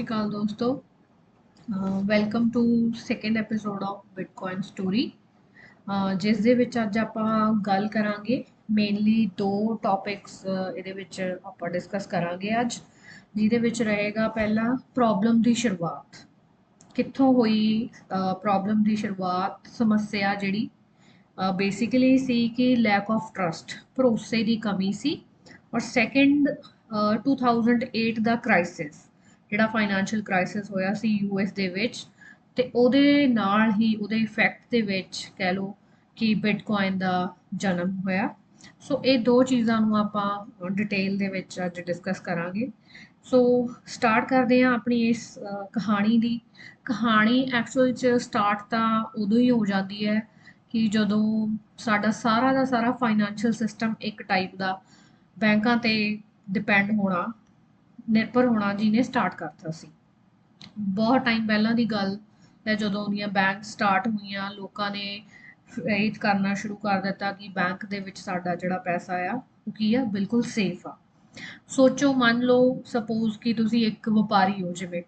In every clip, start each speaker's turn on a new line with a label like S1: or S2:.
S1: ਸ਼੍ਰੀ ਅਕਾਲ ਦੋਸਤੋ। Welcome to second episode of bitcoin story ਜਿਸ ਦੇ ਵਿੱਚ ਅੱਜ ਆਪਾਂ ਗੱਲ ਕਰਾਂਗੇ ਮੇਨਲੀ ਦੋ ਟੌਪਿਕਸ ਇਹਦੇ ਵਿੱਚ ਆਪਾਂ ਡਿਸਕਸ ਕਰਾਂਗੇ ਅੱਜ, ਜਿਹਦੇ ਵਿੱਚ ਰਹੇਗਾ ਪਹਿਲਾ ਪ੍ਰੋਬਲਮ ਦੀ ਸ਼ੁਰੂਆਤ। ਕਿੱਥੋਂ ਹੋਈ ਪ੍ਰੋਬਲਮ ਦੀ ਸ਼ੁਰੂਆਤ, ਸਮੱਸਿਆ ਜਿਹੜੀ ਬੇਸਿਕਲੀ ਸੀ ਕਿ ਲੈਕ ਆਫ ਟਰਸਟ ਭਰੋਸੇ ਦੀ ਕਮੀ ਸੀ। ਔਰ ਸੈਕੰਡ 2008 ਦਾ ਕ੍ਰਾਈਸਿਸ ਜਿਹੜਾ ਫਾਈਨੈਂਸ਼ੀਅਲ ਕ੍ਰਾਈਸਿਸ ਹੋਇਆ ਸੀ ਯੂਐਸ ਦੇ ਵਿੱਚ, ਤੇ ਉਹਦੇ ਨਾਲ ਹੀ ਉਹਦੇ ਇਫੈਕਟ ਦੇ ਵਿੱਚ ਕਹਿ ਲਓ ਕਿ ਬਿਟਕੋਇਨ ਦਾ ਜਨਮ ਹੋਇਆ। ਸੋ ਇਹ ਦੋ ਚੀਜ਼ਾਂ ਨੂੰ ਆਪਾਂ ਡਿਟੇਲ ਦੇ ਵਿੱਚ ਅੱਜ ਡਿਸਕਸ ਕਰਾਂਗੇ। ਸੋ ਸਟਾਰਟ ਕਰਦੇ ਹਾਂ ਆਪਣੀ ਇਸ ਕਹਾਣੀ ਦੀ। ਕਹਾਣੀ ਐਕਚੁਅਲ ਚ ਸਟਾਰਟ ਤਾਂ ਉਦੋਂ ਹੀ ਹੋ ਜਾਂਦੀ ਹੈ ਕਿ ਜਦੋਂ ਸਾਡਾ ਸਾਰਾ ਦਾ ਸਾਰਾ ਫਾਈਨੈਂਸ਼ੀਅਲ ਸਿਸਟਮ ਇੱਕ ਟਾਈਪ ਦਾ ਬੈਂਕਾਂ ਤੇ ਡਿਪੈਂਡ ਹੋਣਾ। ਨਿਰਭਰ ਹੋਣਾ ਜਿਹਨੇ ਸਟਾਰਟ ਕਰਤਾ ਸੀ। ਬਹੁਤ ਟਾਈਮ ਪਹਿਲਾਂ ਦੀ ਗੱਲ ਹੈ, ਜਦੋਂ ਉਹਨੀਆਂ ਬੈਂਕ ਸਟਾਰਟ ਹੋਈਆਂ, ਲੋਕਾਂ ਨੇ ਇਹ ਕਰਨਾ ਸ਼ੁਰੂ ਕਰ ਦਿੱਤਾ ਕਿ ਬੈਂਕ ਦੇ ਵਿੱਚ ਸਾਡਾ ਜਿਹੜਾ ਪੈਸਾ ਆ, ਉਹ ਕੀ ਆ? ਬਿਲਕੁਲ ਸੇਫ ਆ। ਸੋਚੋ, ਮੰਨ ਲਓ ਸਪੋਜ਼ ਕਿ ਤੁਸੀਂ ਇੱਕ ਵਪਾਰੀ ਹੋ ਜਿਵੇਂ।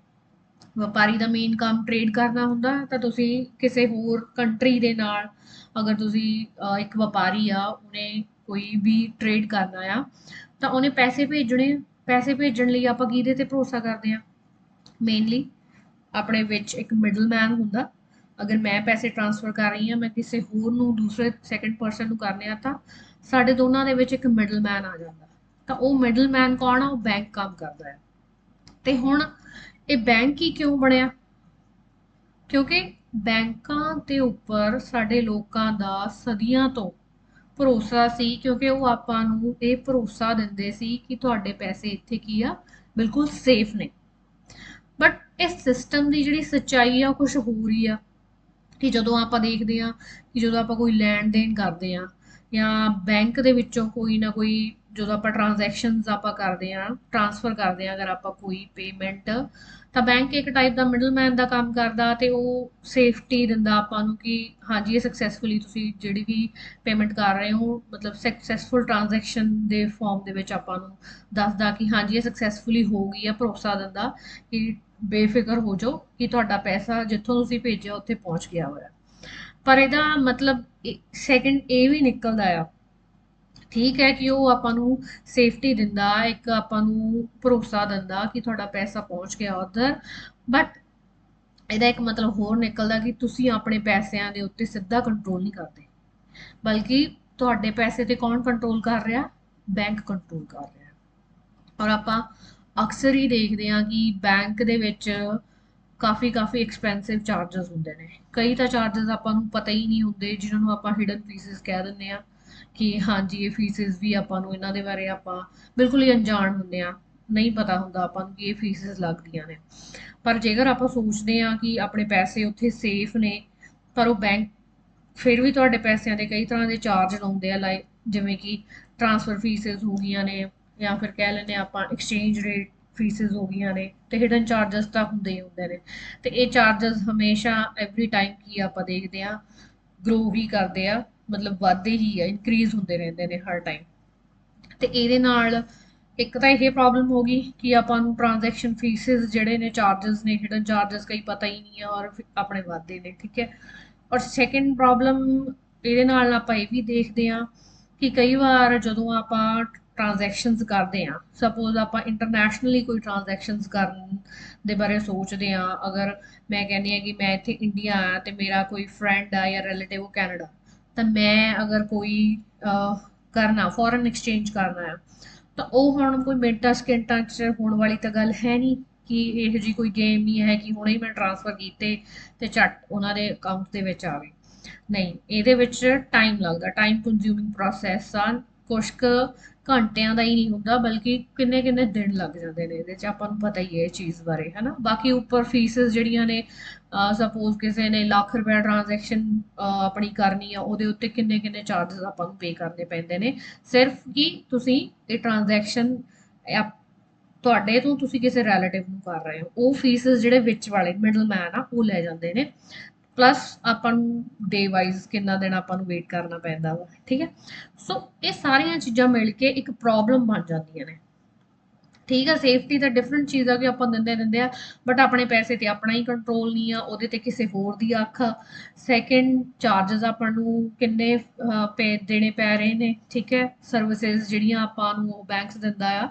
S1: ਵਪਾਰੀ ਦਾ ਮੇਨ ਕੰਮ ਟ੍ਰੇਡ ਕਰਨਾ ਹੁੰਦਾ, ਤਾਂ ਤੁਸੀਂ ਕਿਸੇ ਹੋਰ ਕੰਟਰੀ ਦੇ ਨਾਲ, ਅਗਰ ਤੁਸੀਂ ਇੱਕ ਵਪਾਰੀ ਆ, ਉਹਨੇ ਕੋਈ ਵੀ ਟ੍ਰੇਡ ਕਰਨਾ ਆ, ਤਾਂ ਉਹਨੇ ਪੈਸੇ ਭੇਜਣੇ ਪੈਸੇ ਭੇਜਣ ਲਈ ਆਪਾਂ ਕਿਹਦੇ ਤੇ ਭਰੋਸਾ ਕਰਦੇ ਆ ਮੇਨਲੀ ਆਪਣੇ ਵਿੱਚ ਇੱਕ ਮਿਡਲਮੈਨ ਹੁੰਦਾ। ਅਗਰ ਮੈਂ ਪੈਸੇ ਟ੍ਰਾਂਸਫਰ ਕਰ ਰਹੀ ਹਾਂ, ਮੈਂ ਕਿਸੇ ਹੋਰ ਨੂੰ, ਦੂਸਰੇ ਸੈਕੰਡ ਪਰਸਨ ਨੂੰ ਕਰਨੇ ਆ, ਤਾਂ ਸਾਡੇ ਦੋਨਾਂ ਦੇ ਵਿੱਚ ਇੱਕ ਮਿਡਲਮੈਨ ਆ ਜਾਂਦਾ। ਤਾਂ ਉਹ ਮਿਡਲਮੈਨ ਕੌਣ ਆ? ਉਹ ਬੈਂਕ ਕੰਮ ਕਰਦਾ ਹੈ। ਤੇ ਹੁਣ ਇਹ ਬੈਂਕ ਹੀ ਕਿਉਂ ਬਣਿਆ? ਕਿਉਂਕਿ ਬੈਂਕਾਂ ਦੇ ਉੱਪਰ ਸਾਡੇ ਲੋਕਾਂ ਦਾ ਸਦੀਆਂ ਤੋਂ ਭਰੋਸਾ ਸੀ, ਕਿਉਂਕਿ ਉਹ ਆਪਾਂ ਨੂੰ ਇਹ ਭਰੋਸਾ ਦਿੰਦੇ ਸੀ ਕਿ ਤੁਹਾਡੇ ਪੈਸੇ ਇੱਥੇ ਕੀ ਆ? ਬਿਲਕੁਲ ਸੇਫ ਨੇ। ਬਟ ਇਸ ਸਿਸਟਮ ਦੀ ਜਿਹੜੀ ਸੱਚਾਈ ਆ ਕੁਝ ਹੋਰ ਹੀ ਆ। ਕਿ ਜਦੋਂ ਆਪਾਂ ਦੇਖਦੇ ਆ ਕਿ ਜਦੋਂ ਆਪਾਂ ਕੋਈ ਲੈਣ ਦੇਣ ਕਰਦੇ ਆ ਜਾਂ ਬੈਂਕ ਦੇ ਵਿੱਚੋਂ ਕੋਈ ਨਾ ਕੋਈ ਜਦੋਂ ਆਪਾਂ ਟ੍ਰਾਂਜੈਕਸ਼ਨਸ ਆਪਾਂ ਕਰਦੇ ਆ ਟ੍ਰਾਂਸਫਰ ਕਰਦੇ ਆ ਅਗਰ ਆਪਾਂ ਕੋਈ ਪੇਮੈਂਟ ਤਾਂ ਬੈਂਕ ਇੱਕ ਟਾਈਪ ਦਾ ਮਿਡਲਮੈਨ ਦਾ ਕੰਮ ਕਰਦਾ ਤੇ ਉਹ ਸੇਫਟੀ ਦਿੰਦਾ ਆਪਾਂ ਨੂੰ ਕਿ ਹਾਂਜੀ, ਇਹ ਸਕਸੈਸਫੁਲੀ ਤੁਸੀਂ ਜਿਹੜੀ ਵੀ ਪੇਮੈਂਟ ਕਰ ਰਹੇ ਹੋ, ਮਤਲਬ ਸਕਸੈਸਫੁਲ ਟ੍ਰਾਂਜੈਕਸ਼ਨ ਦੇ ਫਾਰਮ ਦੇ ਵਿੱਚ ਆਪਾਂ ਨੂੰ ਦੱਸਦਾ ਕਿ ਹਾਂਜੀ, ਇਹ ਸਕਸੈਸਫੁਲੀ ਹੋ ਗਈ ਆ, ਭਰੋਸਾ ਦਿੰਦਾ ਕਿ ਬੇਫਿਕਰ ਹੋ ਜਾਓ ਕਿ ਤੁਹਾਡਾ ਪੈਸਾ ਜਿੱਥੋਂ ਤੁਸੀਂ ਭੇਜਿਆ ਉੱਥੇ ਪਹੁੰਚ ਗਿਆ ਹੋਇਆ। ਪਰ ਇਹਦਾ ਮਤਲਬ ਸੈਕਿੰਡ ਇਹ ਵੀ ਨਿਕਲਦਾ ਆ ਠੀਕ ਹੈ ਕਿ ਉਹ ਆਪਾਂ ਨੂੰ ਸੇਫਟੀ ਦਿੰਦਾ, ਇੱਕ ਆਪਾਂ ਨੂੰ ਭਰੋਸਾ ਦਿੰਦਾ ਕਿ ਤੁਹਾਡਾ ਪੈਸਾ ਪਹੁੰਚ ਗਿਆ ਉਧਰ। ਬਟ ਇਹਦਾ ਇੱਕ ਮਤਲਬ ਹੋਰ ਨਿਕਲਦਾ ਕਿ ਤੁਸੀਂ ਆਪਣੇ ਪੈਸਿਆਂ ਦੇ ਉੱਤੇ ਸਿੱਧਾ ਕੰਟਰੋਲ ਨਹੀਂ ਕਰਦੇ। ਬਲਕਿ ਤੁਹਾਡੇ ਪੈਸੇ ਤੇ ਕੌਣ ਕੰਟਰੋਲ ਕਰ ਰਿਹਾ? ਬੈਂਕ ਕੰਟਰੋਲ ਕਰ ਰਿਹਾ। ਔਰ ਆਪਾਂ ਅਕਸਰ ਹੀ ਦੇਖਦੇ ਹਾਂ ਕਿ ਬੈਂਕ ਦੇ ਵਿੱਚ ਕਾਫੀ ਕਾਫੀ ਐਕਸਪੈਂਸਿਵ ਚਾਰजेस ਹੁੰਦੇ ਨੇ। ਕਈ ਤਾਂ ਚਾਰजेस ਆਪਾਂ ਨੂੰ ਪਤਾ ਹੀ ਨਹੀਂ ਹੁੰਦੇ ਜਿਨ੍ਹਾਂ ਨੂੰ ਆਪਾਂ ਹਿਡਨ ਫੀਸਸ ਕਹਿ ਦਿੰਦੇ ਆ ਕਿ ਹਾਂਜੀ, ਇਹ ਫੀਸਿਸ ਵੀ ਆਪਾਂ ਨੂੰ ਇਹਨਾਂ ਦੇ ਬਾਰੇ ਆਪਾਂ ਬਿਲਕੁਲ ਹੀ ਅਣਜਾਣ ਹੁੰਦੇ ਹਾਂ। ਨਹੀਂ ਪਤਾ ਹੁੰਦਾ ਆਪਾਂ ਨੂੰ ਕਿ ਇਹ ਫੀਸਿਸ ਲੱਗਦੀਆਂ ਨੇ। ਪਰ ਜੇਕਰ ਆਪਾਂ ਸੋਚਦੇ ਹਾਂ ਕਿ ਆਪਣੇ ਪੈਸੇ ਉੱਥੇ ਸੇਫ ਨੇ, ਪਰ ਉਹ ਬੈਂਕ ਫਿਰ ਵੀ ਤੁਹਾਡੇ ਪੈਸਿਆਂ ਦੇ ਕਈ ਤਰ੍ਹਾਂ ਦੇ ਚਾਰਜ ਲਾਉਂਦੇ ਆ, ਲਾਈ ਜਿਵੇਂ ਕਿ ਟ੍ਰਾਂਸਫਰ ਫੀਸਿਸ ਹੋ ਗਈਆਂ ਨੇ ਜਾਂ ਫਿਰ ਕਹਿ ਲੈਂਦੇ ਲੈਨੇ ਆਪਾਂ ਐਕਸਚੇਂਜ ਰੇਟ ਫੀਸਿਸ ਹੋ ਗਈਆਂ ਨੇ ਤੇ ਹਿਡਨ ਚਾਰजेस ਤਾਂ ਹੁੰਦੇ ਹੀ ਹੁੰਦੇ ਨੇ। ਤੇ ਇਹ ਚਾਰजेस ਹਮੇਸ਼ਾ ਐਵਰੀ ਟਾਈਮ ਕੀ ਆਪਾਂ ਦੇਖਦੇ ਹਾਂ ਗਰੋ ਵੀ ਕਰਦੇ ਆ। ਮਤਲਬ ਵਧਦੇ ਹੀ ਆ ਇਨਕਰੀਜ਼ ਹੁੰਦੇ ਰਹਿੰਦੇ ਨੇ ਹਰ ਟਾਈਮ ਤੇ ਇਹਦੇ ਨਾਲ ਇੱਕ ਤਾਂ ਇਹ ਪ੍ਰੋਬਲਮ ਹੋ ਗਈ ਕਿ ਆਪਾਂ ਨੂੰ ਟ੍ਰਾਂਜੈਕਸ਼ਨ ਫੀਸਸ ਜਿਹੜੇ ਨੇ ਚਾਰजेस ਨੇ ਹਿਡਨ ਚਾਰजेस ਕਈ ਪਤਾ ਹੀ ਨਹੀਂ ਆ ਔਰ ਆਪਣੇ ਵਾਧੇ ਨੇ, ਠੀਕ ਹੈ। ਔਰ ਸੈਕੰਡ ਪ੍ਰੋਬਲਮ ਇਹਦੇ ਨਾਲ ਆਪਾਂ ਇਹ ਵੀ ਦੇਖਦੇ ਆ ਕਿ ਕਈ ਵਾਰ ਜਦੋਂ ਆਪਾਂ ਟ੍ਰਾਂਜੈਕਸ਼ਨਸ ਕਰਦੇ ਆ ਸਪੋਜ਼ ਆਪਾਂ ਇੰਟਰਨੈਸ਼ਨਲੀ ਕੋਈ ਟ੍ਰਾਂਜੈਕਸ਼ਨਸ ਕਰਨ ਦੇ ਬਾਰੇ ਸੋਚਦੇ ਆ ਅਗਰ ਮੈਂ ਕਹਿੰਦੀ ਆ ਕਿ ਮੈਂ ਇੱਥੇ ਇੰਡੀਆ ਆ ਤੇ ਮੇਰਾ ਕੋਈ ਫਰੈਂਡ ਆ ਜਾਂ ਰਿਲੇਟਿਵ ਉਹ ਕੈਨੇਡਾ ਤਾਂ ਮੈਂ ਅਗਰ ਕੋਈ ਕਰਨਾ ਫੋਰਨ ਐਕਸਚੇਂਜ ਕਰਨਾ ਆ, ਤਾਂ ਉਹ ਹੁਣ ਕੋਈ ਮਿੰਟਾਂ ਸਕਿੰਟਾਂ 'ਚ ਹੋਣ ਵਾਲੀ ਤਾਂ ਗੱਲ ਹੈ ਨਹੀਂ ਕਿ ਇਹੋ ਜੀ ਕੋਈ ਗੇਮ ਹੀ ਹੈ ਕਿ ਹੁਣੇ ਹੀ ਮੈਂ ਟ੍ਰਾਂਸਫਰ ਕੀਤੇ ਤੇ ਝਟ ਉਹਨਾਂ ਦੇ ਅਕਾਊਂਟ ਦੇ ਵਿੱਚ ਆਵੇ ਨਹੀਂ, ਇਹਦੇ ਵਿੱਚ ਟਾਈਮ ਲੱਗਦਾ ਟਾਈਮ ਕੰਜ਼ਿਊਮਿੰਗ ਪ੍ਰੋਸੈਸ ਆ ਕੁਝ ਘੰਟਿਆਂ ਦਾ ਹੀ ਨਹੀਂ ਹੁੰਦਾ, ਬਲਕਿ ਕਿੰਨੇ ਕਿੰਨੇ ਦਿਨ ਲੱਗ ਜਾਂਦੇ ਨੇ, ਇਹਦੇ 'ਚ ਆਪਾਂ ਨੂੰ ਪਤਾ ਹੀ ਹੈ ਇਹ ਚੀਜ਼ ਬਾਰੇ, ਹੈਨਾ? ਬਾਕੀ ਉੱਪਰ ਫੀਸਸ ਜਿਹੜੀਆਂ ਨੇ ਸਪੋਜ਼ ਕਿਸੇ ਨੇ ਲੱਖ ਰੁਪਏ ਟ੍ਰਾਂਜੈਕਸ਼ਨ ਆਪਣੀ ਕਰਨੀ ਆ, ਉਹਦੇ ਉੱਤੇ ਕਿੰਨੇ ਕਿੰਨੇ ਚਾਰजेस ਆਪਾਂ ਨੂੰ ਪੇ ਕਰਨੇ ਪੈਂਦੇ ਨੇ? ਸਿਰਫ ਕਿ ਤੁਸੀਂ ਇਹ ਟ੍ਰਾਂਜੈਕਸ਼ਨ ਤੁਹਾਡੇ ਤੋਂ ਤੁਸੀਂ ਕਿਸੇ ਰਿਲੇਟਿਵ ਨੂੰ ਕਰ ਰਹੇ ਹੋ, ਉਹ ਫੀਸਸ ਜਿਹੜੇ ਵਿੱਚ ਵਾਲੇ ਮਿਡਲ ਮੈਨ ਆ, ਉਹ ਲੈ ਜਾਂਦੇ ਨੇ। ਪਲੱਸ ਆਪਾਂ ਨੂੰ ਡੇ ਵਾਈਜ਼ ਕਿੰਨਾ ਦਿਨ ਆਪਾਂ ਨੂੰ ਵੇਟ ਕਰਨਾ ਪੈਂਦਾ ਵਾ, ਠੀਕ ਹੈ? ਸੋ ਇਹ ਸਾਰੀਆਂ ਚੀਜ਼ਾਂ ਮਿਲ ਕੇ ਇੱਕ ਪ੍ਰੋਬਲਮ ਬਣ ਜਾਂਦੀਆਂ ਨੇ। ਠੀਕ ਆ ਸੇਫਟੀ ਤਾਂ ਡਿਫਰੈਂਟ ਚੀਜ਼ ਆ ਕਿ ਆਪਾਂ ਦਿੰਦੇ ਦਿੰਦੇ ਆ ਬਟ ਆਪਣੇ ਪੈਸੇ ਤੇ ਆਪਣਾ ਹੀ ਕੰਟਰੋਲ ਨਹੀਂ ਆ, ਉਹਦੇ ਤੇ ਕਿਸੇ ਹੋਰ ਦੀ ਅੱਖ ਆ। ਸੈਕੰਡ ਚਾਰजेस ਆਪਾਂ ਨੂੰ ਕਿੰਨੇ ਪੇ, ਦੇਣੇ ਪੈ ਰਹੇ ਨੇ, ਠੀਕ ਹੈ? ਸਰਵਿਸਿਜ਼ ਜਿਹੜੀਆਂ ਆਪਾਂ ਨੂੰ ਬੈਂਕਸ ਦਿੰਦਾ ਆ।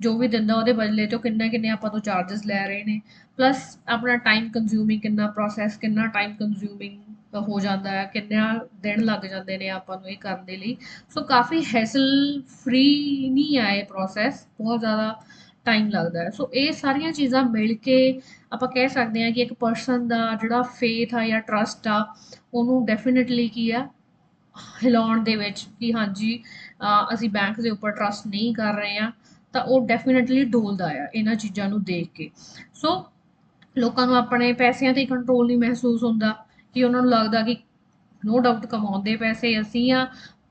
S1: ਜੋ ਵੀ ਦਿੰਦਾ ਉਹਦੇ ਬਦਲੇ ਤੋਂ ਕਿੰਨੇ ਕਿੰਨੇ ਆਪਾਂ ਤੋਂ ਚਾਰजेस ਲੈ ਰਹੇ ਨੇ ਪਲੱਸ ਆਪਣਾ ਟਾਈਮ ਕੰਜ਼ਿਊਮਿੰਗ ਕਿੰਨਾ ਪ੍ਰੋਸੈਸ ਕਿੰਨਾ ਟਾਈਮ ਕੰਜ਼ਿਊਮਿੰਗ ਹੋ ਜਾਂਦਾ ਹੈ, ਕਿੰਨਾ ਦਿਨ ਲੱਗ ਜਾਂਦੇ ਨੇ ਆਪਾਂ ਨੂੰ ਇਹ ਕਰਨ ਦੇ ਲਈ। ਸੋ ਕਾਫੀ ਹੈਸਲ ਫ੍ਰੀ ਨਹੀਂ ਆ ਇਹ ਪ੍ਰੋਸੈਸ ਬਹੁਤ ਜ਼ਿਆਦਾ ਟਾਈਮ ਲੱਗਦਾ ਹੈ। ਸੋ ਇਹ ਸਾਰੀਆਂ ਚੀਜ਼ਾਂ ਮਿਲ ਕੇ ਆਪਾਂ ਕਹਿ ਸਕਦੇ ਹਾਂ ਕਿ ਇੱਕ ਪਰਸਨ ਦਾ ਜਿਹੜਾ ਫੇਥ ਆ ਜਾਂ ਟਰਸਟ ਆ, ਉਹਨੂੰ ਡੈਫੀਨਿਟਲੀ ਕੀ ਆ, ਹਿਲਾਉਣ ਦੇ ਵਿੱਚ ਕਿ ਹਾਂਜੀ ਅਸੀਂ ਬੈਂਕ ਦੇ ਉੱਪਰ ਟਰਸਟ ਨਹੀਂ ਕਰ ਰਹੇ ਆ ਤਾਂ ਉਹ ਡੈਫੀਨਿਟਲੀ ਡੋਲਦਾ ਆ ਇਹਨਾਂ ਚੀਜ਼ਾਂ ਨੂੰ ਦੇਖ ਕੇ। ਸੋ ਲੋਕਾਂ ਨੂੰ ਆਪਣੇ ਪੈਸਿਆਂ ਤੇ ਕੰਟਰੋਲ ਨਹੀਂ ਮਹਿਸੂਸ ਹੁੰਦਾ ਕਿ ਉਹਨਾਂ ਨੂੰ ਲੱਗਦਾ ਕਿ ਨੋ ਡਾਊਟ ਕਮਾਉਂਦੇ ਪੈਸੇ ਅਸੀਂ ਆ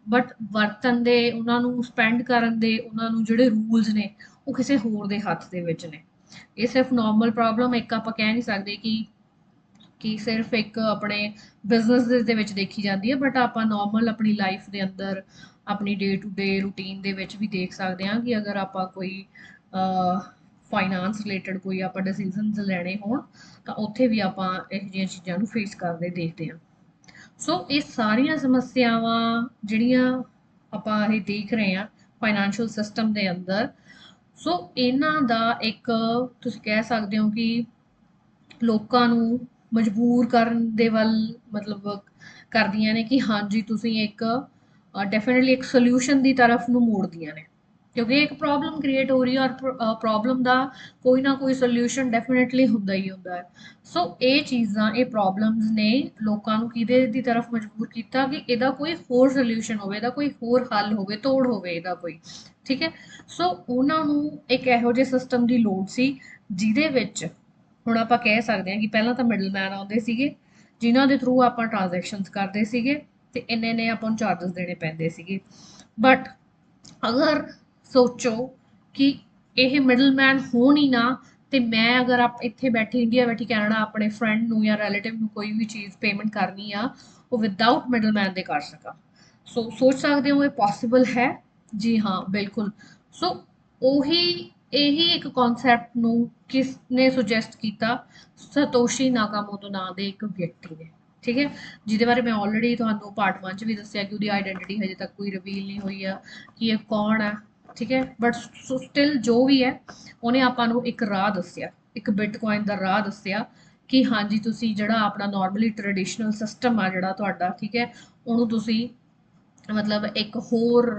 S1: ਬਟ ਵਰਤਨ ਦੇ, ਉਹਨਾਂ ਨੂੰ ਸਪੈਂਡ ਕਰਨ ਦੇ, ਉਹਨਾਂ ਨੂੰ ਜਿਹੜੇ ਰੂਲਸ ਨੇ, ਉਹ ਕਿਸੇ ਹੋਰ ਦੇ ਹੱਥ ਦੇ ਵਿੱਚ ਨੇ। ਇਹ ਸਿਰਫ ਨਾਰਮਲ ਪ੍ਰੋਬਲਮ ਇੱਕ ਆਪਾਂ ਕਹਿ ਨਹੀਂ ਸਕਦੇ ਕਿ ਕਿ ਸਿਰਫ ਇੱਕ ਆਪਣੇ ਬਿਜ਼ਨਸ ਦੇ ਵਿੱਚ ਦੇਖੀ ਜਾਂਦੀ ਹੈ ਬਟ ਆਪਾਂ ਨਾਰਮਲ ਆਪਣੀ ਲਾਈਫ ਦੇ ਅੰਦਰ, ਆਪਣੀ ਡੇ ਟੂ ਡੇ ਰੂਟੀਨ ਦੇ ਵਿੱਚ ਵੀ ਦੇਖ ਸਕਦੇ ਹਾਂ ਕਿ ਅਗਰ ਆਪਾਂ ਕੋਈ ਫਾਈਨਾਂਸ ਰਿਲੇਟਡ ਕੋਈ ਆਪਾਂ ਡਿਸੀਜਨਸ ਲੈਣੇ ਹੋਣ, ਤਾਂ ਉੱਥੇ ਵੀ ਆਪਾਂ ਇਹੋ ਜਿਹੀਆਂ ਚੀਜ਼ਾਂ ਨੂੰ ਫੇਸ ਕਰਦੇ ਦੇਖਦੇ ਹਾਂ। ਸੋ ਇਹ ਸਾਰੀਆਂ ਸਮੱਸਿਆਵਾਂ ਜਿਹੜੀਆਂ ਆਪਾਂ ਇਹ ਦੇਖ ਰਹੇ ਹਾਂ ਫਾਈਨੈਂਸ਼ੀਅਲ ਸਿਸਟਮ ਦੇ ਅੰਦਰ ਸੋ ਇਹਨਾਂ ਦਾ ਇੱਕ ਤੁਸੀਂ ਕਹਿ ਸਕਦੇ ਹੋ ਕਿ ਲੋਕਾਂ ਨੂੰ ਮਜਬੂਰ ਕਰਨ ਦੇ ਵੱਲ ਮਤਲਬ ਕਰਦੀਆਂ ਨੇ ਕਿ ਹਾਂਜੀ, ਤੁਸੀਂ ਇੱਕ ਡੈਫੀਨਿਟਲੀ ਇੱਕ ਸੋਲੂਸ਼ਨ ਦੀ ਤਰਫ ਨੂੰ ਮੋੜਦੀਆਂ ਨੇ। ਕਿਉਂਕਿ ਇੱਕ ਪ੍ਰੋਬਲਮ ਕ੍ਰੀਏਟ ਹੋ ਰਹੀ ਹੈ ਔਰ ਪ੍ਰੋਬਲਮ ਦਾ ਕੋਈ ਨਾ ਕੋਈ ਸੋਲੂਸ਼ਨ ਡੈਫੀਨਿਟਲੀ ਹੁੰਦਾ ਹੀ ਹੁੰਦਾ ਹੈ। ਸੋ ਇਹ ਚੀਜ਼ਾਂ, ਇਹ ਪ੍ਰੋਬਲਮਸ ਨੇ ਲੋਕਾਂ ਨੂੰ ਕਿਹਦੇ ਦੀ ਤਰਫ ਮਜਬੂਰ ਕੀਤਾ ਕਿ ਇਹਦਾ ਕੋਈ ਹੋਰ ਸੋਲੂਸ਼ਨ ਹੋਵੇ, ਇਹਦਾ ਕੋਈ ਹੋਰ ਹੱਲ ਹੋਵੇ, ਤੋੜ ਹੋਵੇ ਇਹਦਾ ਕੋਈ। ਠੀਕ ਹੈ? ਸੋ ਉਹਨਾਂ ਨੂੰ ਇੱਕ ਇਹੋ ਜਿਹੇ ਸਿਸਟਮ ਦੀ ਲੋੜ ਸੀ, ਜਿਹਦੇ ਵਿੱਚ ਹੁਣ ਆਪਾਂ ਕਹਿ ਸਕਦੇ ਹਾਂ ਕਿ ਪਹਿਲਾਂ ਤਾਂ ਮਿਡਲਮੈਨ ਆਉਂਦੇ ਸੀਗੇ, ਜਿਨ੍ਹਾਂ ਦੇ ਥਰੂ ਆਪਾਂ ਟ੍ਰਾਂਜੈਕਸ਼ਨਸ ਕਰਦੇ ਸੀਗੇ ਤੇ ਇੰਨੇ ਨੇ ਆਪਾਂ ਨੂੰ ਚਾਰजेस ਦੇਣੇ ਪੈਂਦੇ ਸੀਗੇ। ਬਟ ਅਗਰ ਸੋਚੋ ਕਿ ਇਹ ਮਿਡਲਮੈਨ ਹੋਣ ਹੀ ਨਾ, ਤੇ ਮੈਂ ਅਗਰ ਆਪ ਇੱਥੇ ਬੈਠੀ ਇੰਡੀਆ ਬੈਠੀ ਕੈਨੇਡਾ ਆਪਣੇ ਫਰੈਂਡ ਨੂੰ ਜਾਂ ਰਿਲੇਟਿਵ ਨੂੰ ਕੋਈ ਵੀ ਚੀਜ਼ ਪੇਮੈਂਟ ਕਰਨੀ ਆ, ਉਹ ਵਿਦਆਊਟ ਮਿਡਲਮੈਨ ਦੇ ਕਰ ਸਕਾਂ। ਸੋ ਸੋਚ ਸਕਦੇ ਹੋ ਇਹ ਪੋਸੀਬਲ ਹੈ? ਜੀ ਹਾਂ, ਬਿਲਕੁਲ। ਸੋ ਉਹੀ ਇਹੀ ਇੱਕ ਕਨਸੈਪਟ ਨੂੰ ਕਿਸ ਨੇ ਸੁਜੈਸਟ ਕੀਤਾ? ਸਤੋਸ਼ੀ ਨਾਕਾਮੋਟੋ ਨਾਂ ਦੇ ਇੱਕ ਵਿਅਕਤੀ ਨੇ। ਠੀਕ ਹੈ? ਜਿਹਦੇ ਬਾਰੇ ਮੈਂ ਆਲਰੇਡੀ ਤੁਹਾਨੂੰ ਪਾਰਟ 1 ਚ ਵੀ ਦੱਸਿਆ ਕਿ ਉਹਦੀ ਆਇਡੈਂਟੀਟੀ ਹਜੇ ਤੱਕ ਕੋਈ ਰਿਵੀਲ ਨਹੀਂ ਹੋਈ ਆ, ਕਿ ਇਹ ਕੌਣ ਹੈ ਠੀਕ ਹੈ? ਬਟ ਸਟਿਲ ਜੋ ਵੀ ਹੈ, ਉਹਨੇ ਆਪਾਂ ਨੂੰ ਇੱਕ ਰਾਹ ਦੱਸਿਆ। ਇੱਕ ਬਿਟਕੋਇਨ ਦਾ ਰਾਹ ਦੱਸਿਆ ਕਿ ਹਾਂਜੀ, ਤੁਸੀਂ ਜਿਹੜਾ ਆਪਣਾ ਨਾਰਮਲੀ ਟ੍ਰੈਡੀਸ਼ਨਲ ਸਿਸਟਮ ਆ ਜਿਹੜਾ ਤੁਹਾਡਾ, ਠੀਕ ਹੈ? ਉਹਨੂੰ ਤੁਸੀਂ ਮਤਲਬ ਇੱਕ ਹੋਰ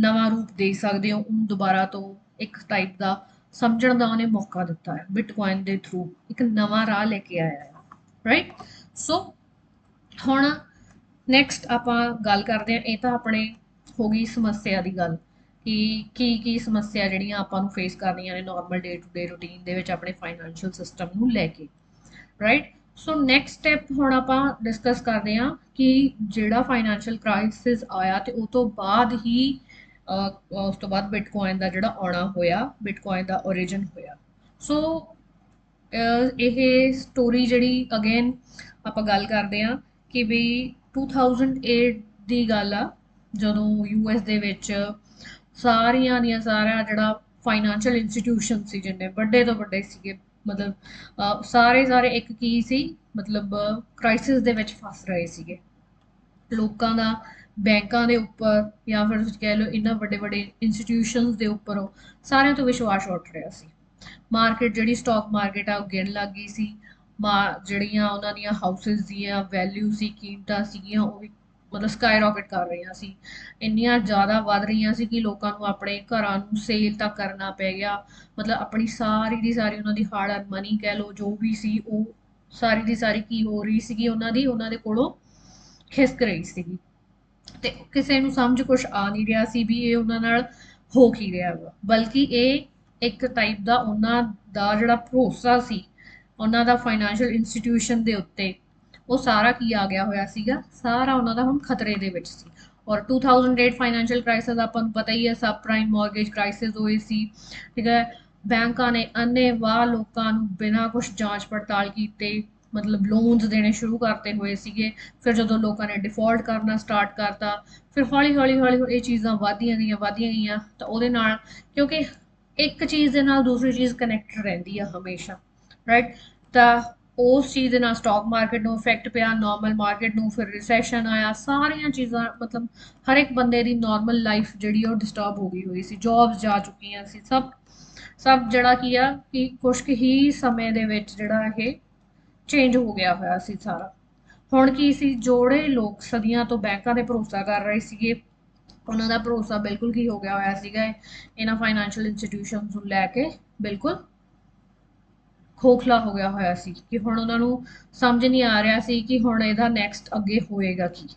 S1: ਨਵਾਂ ਰੂਪ ਦੇ ਸਕਦੇ ਹੋ, ਉਹਨੂੰ ਦੁਬਾਰਾ ਤੋਂ ਇੱਕ ਟਾਈਪ ਦਾ ਸਮਝਣ ਦਾ ਉਹਨੇ ਮੌਕਾ ਦਿੱਤਾ ਹੈ ਬਿਟਕੋਇਨ ਦੇ ਥਰੂ ਇੱਕ ਨਵਾਂ ਰਾਹ ਲੈ ਕੇ ਆਇਆ ਹੈ ਰਾਈਟ ਸੋ ਹੁਣ ਨੈਕਸਟ ਆਪਾਂ ਗੱਲ ਕਰਦੇ ਹਾਂ, ਇਹ ਤਾਂ ਆਪਣੇ ਹੋ ਗਈ ਸਮੱਸਿਆ ਦੀ ਗੱਲ ਕਿ ਕੀ ਕੀ ਸਮੱਸਿਆ ਜਿਹੜੀਆਂ ਆਪਾਂ ਨੂੰ ਫੇਸ ਕਰਨੀਆਂ ਨੇ normal day to day routine ਦੇ ਵਿੱਚ ਆਪਣੇ ਫਾਈਨੈਂਸ਼ੀਅਲ ਸਿਸਟਮ ਨੂੰ ਲੈ ਕੇ ਰਾਈਟ ਸੋ ਨੈਕਸਟ ਸਟੈਪ ਹੁਣ ਆਪਾਂ ਡਿਸਕਸ ਕਰਦੇ ਹਾਂ ਕਿ ਜਿਹੜਾ ਫਾਈਨੈਂਸ਼ੀਅਲ ਕ੍ਰਾਈਸਿਸ ਆਇਆ ਤੇ ਉਹ ਤੋਂ ਬਾਅਦ ਹੀ ਉਸ ਤੋਂ ਬਾਅਦ ਬਿਟਕੋਇਨ ਦਾ ਜਿਹੜਾ ਆਉਣਾ ਹੋਇਆ ਬਿਟਕੋਇਨ ਦਾ origin ਹੋਇਆ। ਸੋ ਇਹ ਸਟੋਰੀ ਜਿਹੜੀ ਅਗੇਨ ਆਪਾਂ ਗੱਲ ਕਰਦੇ ਹਾਂ ਕਿ ਵੀ 2008 ਦੀ ਗੱਲ ਆ, ਜਦੋਂ ਯੂਐਸ ਦੇ ਵਿੱਚ ਸਾਰੀਆਂ ਦੀਆਂ ਸਾਰਾ ਜਿਹੜਾ ਫਾਈਨੈਂਸ਼ੀਅਲ ਇੰਸਟੀਟਿਊਸ਼ਨ ਸੀ, ਜਿੰਨੇ ਵੱਡੇ ਤੋਂ ਵੱਡੇ ਸੀਗੇ, ਮਤਲਬ ਸਾਰੇ ਸਾਰੇ ਇੱਕ ਕੀ ਸੀ, ਮਤਲਬ ਕ੍ਰਾਈਸਿਸ ਦੇ ਵਿੱਚ ਫਸ ਰਹੇ ਸੀਗੇ। ਲੋਕਾਂ ਦਾ ਬੈਂਕਾਂ ਦੇ ਉੱਪਰ ਜਾਂ ਫਿਰ ਤੁਸੀਂ ਕਹਿ ਲਓ ਇਹਨਾਂ ਵੱਡੇ ਵੱਡੇ ਇੰਸਟੀਟਿਊਸ਼ਨਸ ਦੇ ਉੱਪਰ ਸਾਰਿਆਂ ਤੋਂ ਵਿਸ਼ਵਾਸ ਉੱਠ ਰਿਹਾ ਸੀ। ਮਾਰਕੀਟ ਜਿਹੜੀ ਸਟਾਕ ਮਾਰਕੀਟ ਆ ਉਹ ਗਿਣ ਲੱਗ ਗਈ ਸੀ। ਜਿਹੜੀਆਂ ਉਹਨਾਂ ਦੀਆਂ ਹਾਊਸਸ ਦੀਆਂ ਵੈਲਿਊ ਸੀ, ਕੀਮਤਾਂ ਸੀਗੀਆਂ, ਉਹ ਵੀ ਮਤਲਬ ਸਕਾਈ ਰਾਕਟ ਕਰ ਰਹੀਆਂ ਸੀ। ਇੰਨੀਆਂ ਜ਼ਿਆਦਾ ਵੱਧ ਰਹੀਆਂ ਸੀ ਕਿ ਲੋਕਾਂ ਨੂੰ ਆਪਣੇ ਘਰਾਂ ਨੂੰ ਸੇਲ ਤਾਂ ਕਰਨਾ ਪੈ ਗਿਆ। ਮਤਲਬ ਆਪਣੀ ਸਾਰੀ ਦੀ ਸਾਰੀ ਉਹਨਾਂ ਦੀ ਹਾਰਡ ਅਰਨ ਮਨੀ ਕਹਿ ਲੋ ਜੋ ਵੀ ਸੀ, ਉਹ ਸਾਰੀ ਦੀ ਸਾਰੀ ਕੀ ਹੋ ਰਹੀ ਸੀਗੀ, ਉਹਨਾਂ ਦੀ ਉਹਨਾਂ ਦੇ ਕੋਲੋਂ ਖਿਸਕ ਰਹੀ ਸੀਗੀ। ਤੇ ਕਿਸੇ ਨੂੰ ਸਮਝ ਕੁਝ ਆ ਨਹੀਂ ਰਿਹਾ ਸੀ ਵੀ ਇਹ ਉਹਨਾਂ ਨਾਲ ਹੋ ਕੀ ਰਿਹਾ ਵਾ। ਬਲਕਿ ਇਹ ਇੱਕ ਟਾਈਪ ਦਾ ਉਹਨਾਂ ਦਾ ਜਿਹੜਾ ਭਰੋਸਾ ਸੀ, ਉਹਨਾਂ ਦਾ ਫਾਈਨੈਂਸ਼ੀਅਲ ਇੰਸਟੀਟਿਊਸ਼ਨ ਦੇ ਉੱਤੇ, ਉਹ ਸਾਰਾ ਕੀ ਆ ਗਿਆ ਹੋਇਆ ਸੀਗਾ, ਸਾਰਾ ਉਹਨਾਂ ਦਾ ਹੁਣ ਖਤਰੇ ਦੇ ਵਿੱਚ ਸੀ। ਔਰ 2008 ਫਾਈਨੈਂਸ਼ੀਅਲ ਕ੍ਰਾਈਸਿਸ ਆਪਾਂ ਨੂੰ ਪਤਾ ਹੀ ਹੈ ਸਬ ਪ੍ਰਾਈਮ ਮਾਰਗੇਜ ਕ੍ਰਾਈਸਿਸ ਹੋਈ ਸੀ, ਠੀਕ ਹੈ। ਬੈਂਕਾਂ ਨੇ ਅੰਨੇ ਵਾਹ ਲੋਕਾਂ ਨੂੰ ਬਿਨਾਂ ਕੁਝ ਜਾਂਚ ਪੜਤਾਲ ਕੀਤੇ ਮਤਲਬ ਲੋਨਸ ਦੇਣੇ ਸ਼ੁਰੂ ਕਰਤੇ ਹੋਏ ਸੀਗੇ। ਫਿਰ ਜਦੋਂ ਲੋਕਾਂ ਨੇ ਡਿਫਾਲਟ ਕਰਨਾ ਸਟਾਰਟ ਕਰਤਾ, ਫਿਰ ਹੌਲੀ ਹੌਲੀ ਹੌਲੀ ਇਹ ਚੀਜ਼ਾਂ ਵਧਦੀਆਂ ਗਈਆਂ ਵਧਦੀਆਂ ਗਈਆਂ, ਤਾਂ ਉਹਦੇ ਨਾਲ ਕਿਉਂਕਿ ਇੱਕ ਚੀਜ਼ ਦੇ ਨਾਲ ਦੂਸਰੀ ਚੀਜ਼ ਕਨੈਕਟਡ ਰਹਿੰਦੀ ਆ ਹਮੇਸ਼ਾ ਰਾਈਟ ਤਾਂ ਉਸ ਚੀਜ਼ ਦੇ ਨਾਲ ਸਟਾਕ ਮਾਰਕੀਟ ਨੂੰ ਇਫੈਕਟ ਪਿਆ ਨਾਰਮਲ ਮਾਰਕੀਟ ਨੂੰ ਫਿਰ ਰਿਸੈਸ਼ਨ ਆਇਆ, ਸਾਰੀਆਂ ਚੀਜ਼ਾਂ ਮਤਲਬ ਹਰ ਇੱਕ ਬੰਦੇ ਦੀ ਨਾਰਮਲ ਲਾਈਫ ਜਿਹੜੀ ਉਹ ਡਿਸਟਰਬ ਹੋ ਗਈ ਹੋਈ ਸੀ ਜੌਬਸ ਜਾ ਚੁੱਕੀਆਂ ਸੀ, ਸਭ ਸਭ ਜਿਹੜਾ ਕੀ ਆ ਕਿ ਕੁਝ ਹੀ ਸਮੇਂ ਦੇ ਵਿੱਚ ਜਿਹੜਾ ਇਹ ਚੇਂਜ ਹੋ ਗਿਆ ਹੋਇਆ ਸੀ ਸਾਰਾ। ਹੁਣ ਕੀ ਸੀ, ਜੋੜੇ ਲੋਕ ਸਦੀਆਂ ਤੋਂ ਬੈਂਕਾਂ ਤੇ ਭਰੋਸਾ ਕਰ ਰਹੇ ਸੀਗੇ। ਉਹਨਾਂ ਦਾ ਭਰੋਸਾ ਬਿਲਕੁਲ ਕੀ ਹੋ ਗਿਆ ਹੋਇਆ ਸੀਗਾ, ਇਹਨਾਂ ਫਾਈਨੈਂਸ਼ੀਅਲ ਇੰਸਟੀਟਿਊਸ਼ਨਸ ਨੂੰ ਲੈ ਕੇ ਬਿਲਕੁਲ ਖੋਖਲਾ ਹੋ ਗਿਆ ਹੋਇਆ ਸੀ ਕਿ ਹੁਣ ਉਹਨਾਂ ਨੂੰ ਸਮਝ ਨਹੀਂ ਆ ਰਿਹਾ ਸੀ ਕਿ ਹੁਣ ਇਹਦਾ ਨੈਕਸਟ ਅੱਗੇ ਹੋਏਗਾ ਕੀ।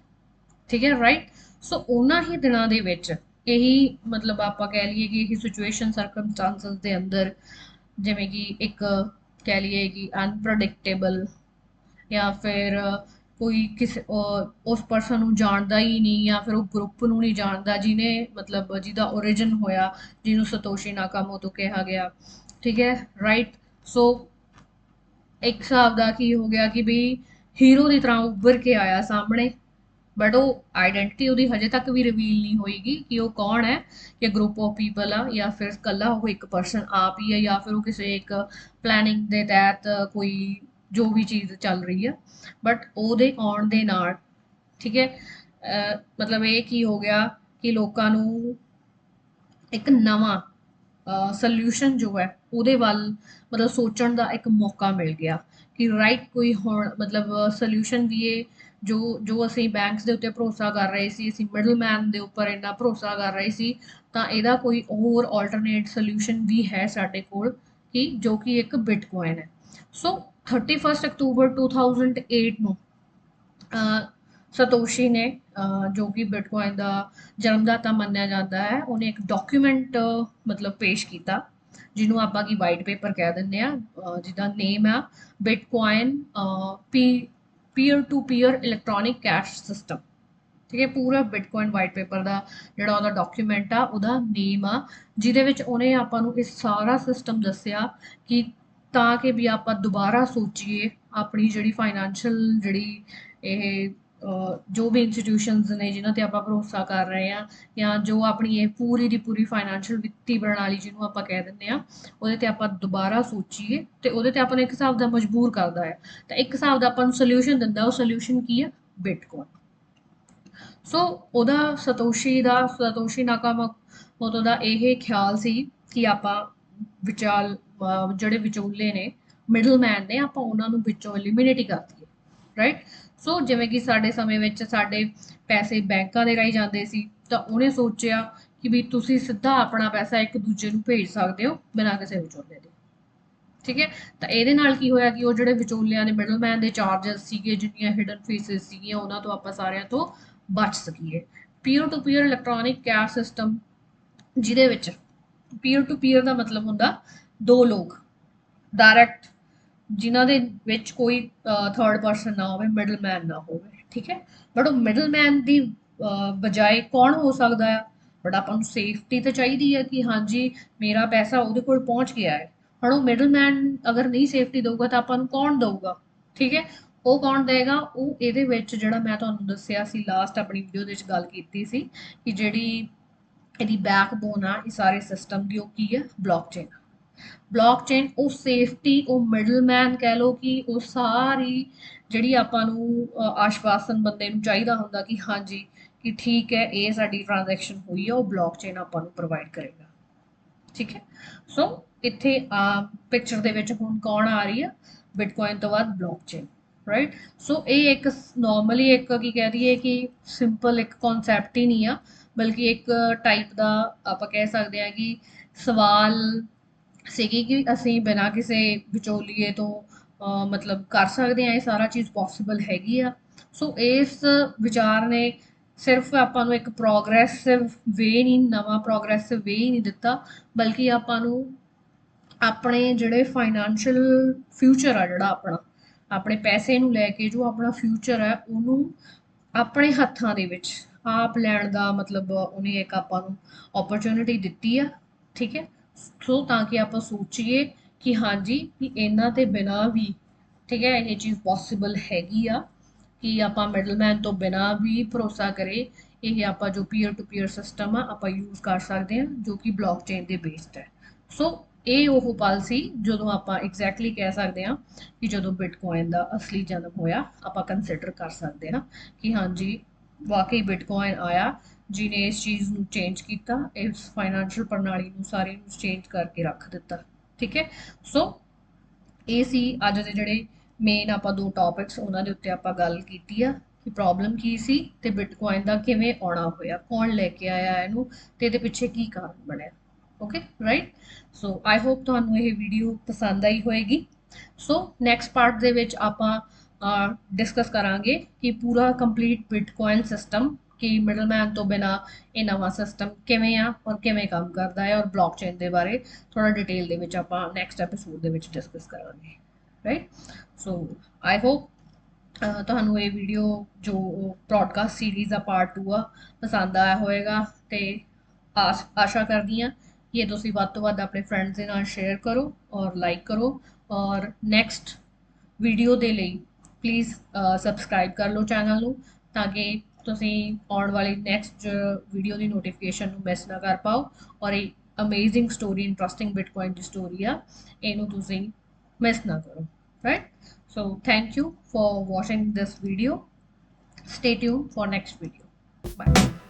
S1: ਠੀਕ ਹੈ ਰਾਈਟ ਸੋ ਉਹਨਾਂ ਹੀ ਦਿਨਾਂ ਦੇ ਵਿੱਚ ਇਹੀ ਮਤਲਬ ਆਪਾਂ ਕਹਿ ਲਈਏ ਕਿ ਇਹੀ ਸਿਚੁਏਸ਼ਨ ਸਰਕਮਸਟੈਂਸਸ ਦੇ ਅੰਦਰ ਜਿਵੇਂ ਕਿ ਇੱਕ ਕਹਿ ਲਈਏ ਕਿ ਅਨਪ੍ਰੈਡਿਕਟੇਬਲ ਜਾਂ ਫਿਰ ਕੋਈ ਕਿਸੇ ਉਸ ਪਰਸਨ ਨੂੰ ਜਾਣਦਾ ਹੀ ਨਹੀਂ ਜਾਂ ਫਿਰ ਉਹ ਗਰੁੱਪ ਨੂੰ ਨਹੀਂ ਜਾਣਦਾ ਜਿਹਨੇ ਮਤਲਬ ਜਿਹਦਾ origin ਹੋਇਆ, ਜਿਹਨੂੰ ਸਤੋਸ਼ੀ ਨਾਕਾਮੋਟੋ ਕਿਹਾ ਗਿਆ। ਠੀਕ ਹੈ ਰਾਈਟ ਸੋ ਇੱਕ ਹਿਸਾਬ ਦਾ ਕੀ ਹੋ ਗਿਆ ਕਿ ਵੀ ਹੀਰੋ ਦੀ ਤਰ੍ਹਾਂ ਉੱਭਰ ਕੇ ਆਇਆ ਸਾਹਮਣੇ। ਬਟ ਉਹ ਆਇਡੈਂਟੀਟੀ ਉਹਦੀ ਹਜੇ ਤੱਕ ਵੀ ਰਿਵੀਲ ਨਹੀਂ ਹੋਏਗੀ ਕਿ ਉਹ ਕੌਣ ਹੈ, ਕਿ ਗਰੁੱਪ ਆਫ ਪੀਪਲ ਆ, ਜਾਂ ਫਿਰ ਕੱਲਾ ਉਹ ਇੱਕ ਪਰਸਨ ਆਪ ਹੀ ਹੈ, ਜਾਂ ਫਿਰ ਉਹ ਕਿਸੇ ਇੱਕ ਪਲੈਨਿੰਗ ਦੇ ਤਹਿਤ ਕੋਈ ਜੋ ਵੀ ਚੀਜ਼ ਚੱਲ ਰਹੀ ਆ। ਬਟ ਉਹਦੇ ਆਉਣ ਦੇ ਨਾਲ, ਠੀਕ ਹੈ ਮਤਲਬ ਇਹ ਕੀ ਹੋ ਗਿਆ ਕਿ ਲੋਕਾਂ ਨੂੰ ਇੱਕ ਨਵਾਂ ਸੋਲੂਸ਼ਨ ਜੋ ਹੈ, ਉਹਦੇ ਵੱਲ ਮਤਲਬ ਸੋਚਣ ਦਾ ਇੱਕ ਮੌਕਾ ਮਿਲ ਗਿਆ। ਕਿ ਰਾਈਟ ਕੋਈ ਹੁਣ ਮਤਲਬ ਸੋਲੂਸ਼ਨ ਵੀ ਇਹ ਜੋ ਜੋ ਅਸੀਂ ਬੈਂਕਸ ਦੇ ਉੱਤੇ ਭਰੋਸਾ ਕਰ ਰਹੇ ਸੀ, ਅਸੀਂ ਮਿਡਲਮੈਨ ਦੇ ਉੱਪਰ ਇੰਨਾ ਭਰੋਸਾ ਕਰ ਰਹੇ ਸੀ, ਤਾਂ ਇਹਦਾ ਕੋਈ ਹੋਰ ਆਲਟਰਨੇਟ ਸੋਲੂਸ਼ਨ ਵੀ ਹੈ ਸਾਡੇ ਕੋਲ ਕਿ ਜੋ ਕਿ ਇੱਕ ਬਿਟਕੋਇਨ ਹੈ। ਸੋ 31 ਅਕਤੂਬਰ 2008 ਨੂੰ ਸਤੋਸ਼ੀ ਨੇ ਜੋ ਕਿ ਬਿਟਕੋਇਨ ਦਾ ਜਨਮਦਾਤਾ ਮੰਨਿਆ ਜਾਂਦਾ ਹੈ, ਉਹਨੇ ਇੱਕ ਡਾਕੂਮੈਂਟ ਮਤਲਬ ਪੇਸ਼ ਕੀਤਾ, ਜਿਹਨੂੰ ਆਪਾਂ ਕੀ ਵਾਈਟ ਪੇਪਰ ਕਹਿ ਦਿੰਦੇ ਆ ਜਿਹਦਾ ਨੇਮ ਆ bitcoin P peer to peer electronic cash system ਠੀਕ ਹੈ, ਪੂਰਾ ਬਿਟਕੋਇਨ ਵਾਈਟ ਪੇਪਰ ਦਾ ਜਿਹੜਾ ਉਹਦਾ ਡਾਕੂਮੈਂਟ ਆ, ਉਹਦਾ ਨੇਮ ਆ, ਜਿਹਦੇ ਵਿੱਚ ਉਹਨੇ ਆਪਾਂ ਨੂੰ ਇਹ ਸਾਰਾ ਸਿਸਟਮ ਦੱਸਿਆ ਕਿ ਤਾਂ ਕਿ ਵੀ ਆਪਾਂ ਦੁਬਾਰਾ ਸੋਚੀਏ ਆਪਣੀ ਜਿਹੜੀ ਫਾਈਨੈਂਸ਼ੀਅਲ ਜਿਹੜੀ ਇਹ ਜੋ ਵੀ ਇੰਸਟੀਟਿਊਸ਼ਨਸ ਨੇ ਜਿਨ੍ਹਾਂ ਤੇ ਆਪਾਂ ਭਰੋਸਾ ਕਰ ਰਹੇ ਆ ਜਾਂ ਜੋ ਆਪਣੀ ਇਹ ਪੂਰੀ ਦੀ ਪੂਰੀ ਫਾਈਨੈਂਸ਼ੀਅਲ ਵਿੱਤੀ ਪ੍ਰਣਾਲੀ ਜਿਹਨੂੰ ਆਪਾਂ ਕਹਿ ਦਿੰਦੇ ਆ ਉਹਦੇ ਤੇ ਆਪਾਂ ਦੁਬਾਰਾ ਸੋਚੀਏ ਤੇ ਉਹਦੇ ਤੇ ਆਪਾਂ ਨੂੰ ਇੱਕ ਹਿਸਾਬ ਦਾ ਮਜਬੂਰ ਕਰਦਾ ਹੈ। ਤਾਂ ਇੱਕ ਹਿਸਾਬ ਦਾ ਆਪਾਂ ਨੂੰ ਸੋਲੂਸ਼ਨ ਦਿੰਦਾ, ਉਹ ਸੋਲੂਸ਼ਨ ਕੀ ਹੈ? ਬਿਟਕੋਇਨ ਸੋ ਉਹਦਾ ਸਤੋਸ਼ੀ ਦਾ, ਸਤੋਸ਼ੀ ਨਾਕਾਮੋਟੋ ਦਾ ਇਹ ਖਿਆਲ ਸੀ ਕਿ ਆਪਾਂ ਵਿਚਾਲ ਜਿਹੜੇ ਵਿਚੋਲੇ ਨੇ ਮਿਡਲਮੈਨ ਨੇ, ਆਪਾਂ ਉਹਨਾਂ ਨੂੰ ਵਿੱਚੋਂ ਐਲੀਮੀਨੇਟ ਹੀ ਕਰ ਦਈਏ। ਰਾਈਟ ਸੋ ਜਿਵੇਂ ਕਿ ਸਾਡੇ ਸਮੇਂ ਵਿੱਚ ਸਾਡੇ ਪੈਸੇ ਬੈਂਕਾਂ ਦੇ ਰਾਹੀਂ ਜਾਂਦੇ ਸੀ, ਤਾਂ ਉਹਨੇ ਸੋਚਿਆ ਕਿ ਵੀ ਤੁਸੀਂ ਸਿੱਧਾ ਆਪਣਾ ਪੈਸਾ ਇੱਕ ਦੂਜੇ ਨੂੰ ਭੇਜ ਸਕਦੇ ਹੋ ਬਿਨਾਂ ਕਿਸੇ ਵਿਚੋਲੇ ਦੇ। ਠੀਕ ਹੈ? ਤਾਂ ਇਹਦੇ ਨਾਲ ਕੀ ਹੋਇਆ ਕਿ ਉਹ ਜਿਹੜੇ ਵਿਚੋਲਿਆਂ ਦੇ ਮਿਡਲਮੈਨ ਦੇ ਚਾਰजेस ਸੀਗੇ, ਜਿੰਨੀਆਂ ਹਿਡਨ ਫੀਸਿਸ ਸੀਗੀਆਂ, ਉਹਨਾਂ ਤੋਂ ਆਪਾਂ ਸਾਰਿਆਂ ਤੋਂ ਬਚ ਸਕੀਏ। Peer to peer electronic cash system ਜਿਹਦੇ ਵਿੱਚ ਪੀਅਰ ਟੂ ਪੀਅਰ ਦਾ ਮਤਲਬ ਹੁੰਦਾ ਦੋ ਲੋਕ ਡਾਇਰੈਕਟ ਜਿਨ੍ਹਾਂ ਦੇ ਵਿੱਚ ਕੋਈ ਥਰਡ ਪਰਸਨ ਨਾ ਹੋਵੇ ਮਿਡਲਮੈਨ ਨਾ ਹੋਵੇ, ਠੀਕ ਹੈ? ਬਟ ਉਹ ਮਿਡਲਮੈਨ ਦੀ ਬਜਾਏ ਕੌਣ ਹੋ ਸਕਦਾ ਹੈ ਬਟ ਆਪਾਂ ਨੂੰ ਸੇਫਟੀ ਤਾਂ ਚਾਹੀਦੀ ਹੈ ਕਿ ਹਾਂਜੀ, ਮੇਰਾ ਪੈਸਾ ਉਹਦੇ ਕੋਲ ਪਹੁੰਚ ਗਿਆ ਹੈ। ਹੁਣ ਉਹ ਮਿਡਲਮੈਨ ਅਗਰ ਨਹੀਂ ਸੇਫਟੀ ਦੇਊਗਾ ਤਾਂ ਆਪਾਂ ਨੂੰ ਕੌਣ ਦੇਊਗਾ? ਠੀਕ ਹੈ? ਉਹ ਕੌਣ ਦੇਗਾ? ਉਹ ਇਹਦੇ ਵਿੱਚ ਜਿਹੜਾ ਮੈਂ ਤੁਹਾਨੂੰ ਦੱਸਿਆ ਸੀ ਲਾਸਟ ਆਪਣੀ ਵੀਡੀਓ ਦੇ ਵਿੱਚ ਗੱਲ ਕੀਤੀ ਸੀ, ਕਿ ਜਿਹੜੀ ਇਹਦੀ ਬੈਕਬੋਨ ਆ, ਇਹ ਸਾਰੇ ਸਿਸਟਮ ਦੀ ਉਹ ਕੀ ਹੈ? ਬਲੌਕਚੇਨ ਬਲੌਕਚੇਨ ਉਹ ਸੇਫਟੀ ਉਹ ਮਿਡਲਮੈਨ ਕਹਿ ਲੋ ਕਿ ਉਹ ਸਾਰੀ ਜਿਹੜੀ ਆਪਾਂ ਨੂੰ ਆਸ਼ਵਾਸਨ ਬੰਦੇ ਨੂੰ ਚਾਹੀਦਾ ਹੁੰਦਾ ਕਿ ਹਾਂਜੀ, ਕਿ ਠੀਕ ਹੈ, ਇਹ ਸਾਡੀ ਟ੍ਰਾਂਜੈਕਸ਼ਨ ਹੋਈ ਹੈ ਉਹ ਬਲੌਕਚੇਨ ਆਪਾਂ ਨੂੰ ਪ੍ਰੋਵਾਈਡ ਕਰੇਗਾ। ਠੀਕ ਹੈ? ਸੋ ਇੱਥੇ ਪਿਕਚਰ ਦੇ ਵਿੱਚ ਹੁਣ ਕੌਣ ਆ ਰਹੀ ਹੈ ਬਿਟਕੋਇਨ ਤੋਂ ਬਾਅਦ ਬਲੌਕਚੇਨ ਰਾਈਟ ਸੋ ਇਹ ਇੱਕ ਨਾਰਮਲੀ ਇੱਕ ਕੀ ਕਹਿ ਦਈਏ ਕਿ ਸਿੰਪਲ ਇੱਕ ਕਨਸੈਪਟ ਹੀ ਨਹੀਂ ਆ, ਬਲਕਿ ਇੱਕ ਟਾਈਪ ਦਾ ਆਪਾਂ ਕਹਿ ਸਕਦੇ ਆ ਕਿ ਸਵਾਲ ਸੀਗੀ ਕਿ ਅਸੀਂ ਬਿਨਾਂ ਕਿਸੇ ਵਿਚੋਲੀਏ ਤੋਂ ਮਤਲਬ ਕਰ ਸਕਦੇ ਆ ਇਹ ਸਾਰਾ ਚੀਜ਼ ਪੋਸੀਬਲ ਹੈਗੀ ਆ। ਸੋ ਇਸ ਵਿਚਾਰ ਨੇ ਸਿਰਫ ਆਪਾਂ ਨੂੰ ਇੱਕ ਪ੍ਰੋਗਰੈਸਿਵ ਵੇ ਨਹੀਂ, ਨਵਾਂ ਪ੍ਰੋਗਰੈਸਿਵ ਵੇ ਹੀ ਨਹੀਂ ਦਿੱਤਾ, ਬਲਕਿ ਆਪਾਂ ਨੂੰ ਆਪਣੇ ਜਿਹੜੇ ਫਾਈਨੈਂਸ਼ੀਅਲ ਫਿਊਚਰ ਆ ਜਿਹੜਾ ਆਪਣਾ, ਆਪਣੇ ਪੈਸੇ ਨੂੰ ਲੈ ਕੇ ਜੋ ਆਪਣਾ ਫਿਊਚਰ ਹੈ ਉਹਨੂੰ ਆਪਣੇ ਹੱਥਾਂ ਦੇ ਵਿੱਚ, ਆਪ ਲੈਣ ਦਾ ਮਤਲਬ ਉਹਨੇ ਇੱਕ ਆਪਾਂ ਨੂੰ ਓਪਰਚ्युनिटी ਦਿੱਤੀ ਆ, ਠੀਕ ਹੈ? ਸੋ ਤਾਂ ਕਿ ਆਪਾਂ ਸੋਚੀਏ ਕਿ ਹਾਂਜੀ ਕਿ ਇਹਨਾਂ ਤੇ ਬਿਨਾ ਵੀ, ਠੀਕ ਹੈ, ਇਹ ਚੀਜ਼ ਪੋਸੀਬਲ ਹੈਗੀ ਆ, ਕਿ ਆਪਾਂ ਮਿਡਲਮੈਨ ਤੋਂ ਬਿਨਾ ਵੀ ਭਰੋਸਾ ਕਰੇ, ਇਹ ਆਪਾਂ ਜੋ ਪੀਅਰ ਟੂ ਪੀਅਰ ਸਿਸਟਮ ਆ, ਆਪਾਂ ਯੂਜ਼ ਕਰ ਸਕਦੇ ਹਾਂ, ਜੋ ਕਿ ਬਲੌਕਚੇਨ ਦੇ ਬੇਸਡ ਹੈ। ਸੋ ਇਹ ਉਹ ਪਲ ਸੀ ਜਦੋਂ ਆਪਾਂ ਐਗਜ਼ੈਕਟਲੀ ਕਹਿ ਸਕਦੇ ਹਾਂ ਕਿ ਜਦੋਂ ਬਿਟਕੋਇਨ ਦਾ ਅਸਲੀ ਜਨਮ ਹੋਇਆ, ਆਪਾਂ ਕੰਸੀਡਰ ਕਰ ਸਕਦੇ ਹਾਂ ਕਿ ਹਾਂਜੀ, ਵਾਕਈ ਬਿਟਕੋਇਨ ਆਇਆ ਜਿਹਨੇ ਇਸ ਚੀਜ਼ ਨੂੰ ਚੇਂਜ ਕੀਤਾ, ਇਸ ਫਾਈਨੈਂਸ਼ੀਅਲ ਪ੍ਰਣਾਲੀ ਨੂੰ ਸਾਰੇ ਨੂੰ ਚੇਂਜ ਕਰਕੇ ਰੱਖ ਦਿੱਤਾ, ਠੀਕ ਹੈ? ਸੋ ਇਹ ਸੀ ਅੱਜ ਦੇ ਜਿਹੜੇ ਮੇਨ ਆਪਾਂ ਦੋ ਟੌਪਿਕਸ ਉਹਨਾਂ ਦੇ ਉੱਤੇ ਆਪਾਂ ਗੱਲ ਕੀਤੀ ਆ ਕਿ ਪ੍ਰੋਬਲਮ ਕੀ ਸੀ ਤੇ ਬਿਟਕੋਇਨ ਦਾ ਕਿਵੇਂ ਆਉਣਾ ਹੋਇਆ, ਕੌਣ ਲੈ ਕੇ ਆਇਆ ਇਹਨੂੰ ਤੇ ਇਹਦੇ ਪਿੱਛੇ ਕੀ ਕਾਰਨ ਬਣਿਆ okay right so I hope ਤੁਹਾਨੂੰ ਇਹ ਵੀਡੀਓ ਪਸੰਦ ਆਈ ਹੋਏਗੀ। ਸੋ ਨੈਕਸਟ ਪਾਰਟ ਦੇ ਵਿੱਚ ਆਪਾਂ ਡਿਸਕਸ ਕਰਾਂਗੇ ਕਿ ਪੂਰਾ ਕੰਪਲੀਟ ਬਿਟਕੋਇਨ ਸਿਸਟਮ ਕਿ ਮਿਡਲਮੈਨ ਤੋਂ ਬਿਨਾ ਇਹ ਨਵਾਂ ਸਿਸਟਮ ਕਿਵੇਂ ਆ ਔਰ ਕਿਵੇਂ ਕੰਮ ਕਰਦਾ ਹੈ ਔਰ ਬਲੌਕਚੇਨ ਦੇ ਬਾਰੇ ਥੋੜਾ ਡਿਟੇਲ ਦੇ ਵਿੱਚ ਆਪਾਂ ਨੈਕਸਟ ਐਪੀਸੋਡ ਦੇ ਵਿੱਚ ਡਿਸਕਸ ਕਰਾਂਗੇ ਰਾਈਟ ਸੋ ਆਈ ਹੋਪ ਤੁਹਾਨੂੰ ਇਹ ਵੀਡੀਓ ਜੋ ਪ੍ਰੋਡਕਾਸਟ ਸੀਰੀਜ਼ ਦਾ ਪਾਰਟ 2 ਆ ਪਸੰਦ ਆਇਆ ਹੋਵੇਗਾ ਤੇ ਆਸ, ਆਸ਼ਾ ਕਰਦੀ ਹਾਂ ਕਿ ਇਹ ਤੁਸੀਂ ਵੱਧ ਤੋਂ ਵੱਧ ਆਪਣੇ ਫਰੈਂਡਸ ਦੇ ਨਾਲ ਸ਼ੇਅਰ ਕਰੋ ਔਰ ਲਾਈਕ ਕਰੋ ਔਰ ਨੈਕਸਟ ਵੀਡੀਓ ਦੇ ਲਈ ਪਲੀਜ਼ ਸਬਸਕ੍ਰਾਈਬ ਕਰ ਲਓ ਚੈਨਲ ਨੂੰ ਤਾਂ ਕਿ ਤੁਸੀਂ ਆਉਣ ਵਾਲੀ ਨੈਕਸਟ ਵੀਡੀਓ ਦੀ ਨੋਟੀਫਿਕੇਸ਼ਨ ਨੂੰ ਮਿਸ ਨਾ ਕਰ ਪਾਓ ਔਰ ਇਹ ਅਮੇਜ਼ਿੰਗ ਸਟੋਰੀ ਇੰਟਰਸਟਿੰਗ ਬਿਟਕੋਇਨ ਦੀ ਸਟੋਰੀ ਆ, ਇਹਨੂੰ ਤੁਸੀਂ ਮਿਸ ਨਾ ਕਰੋ, right? So, thank you for watching this video. Stay tuned for next video. Bye.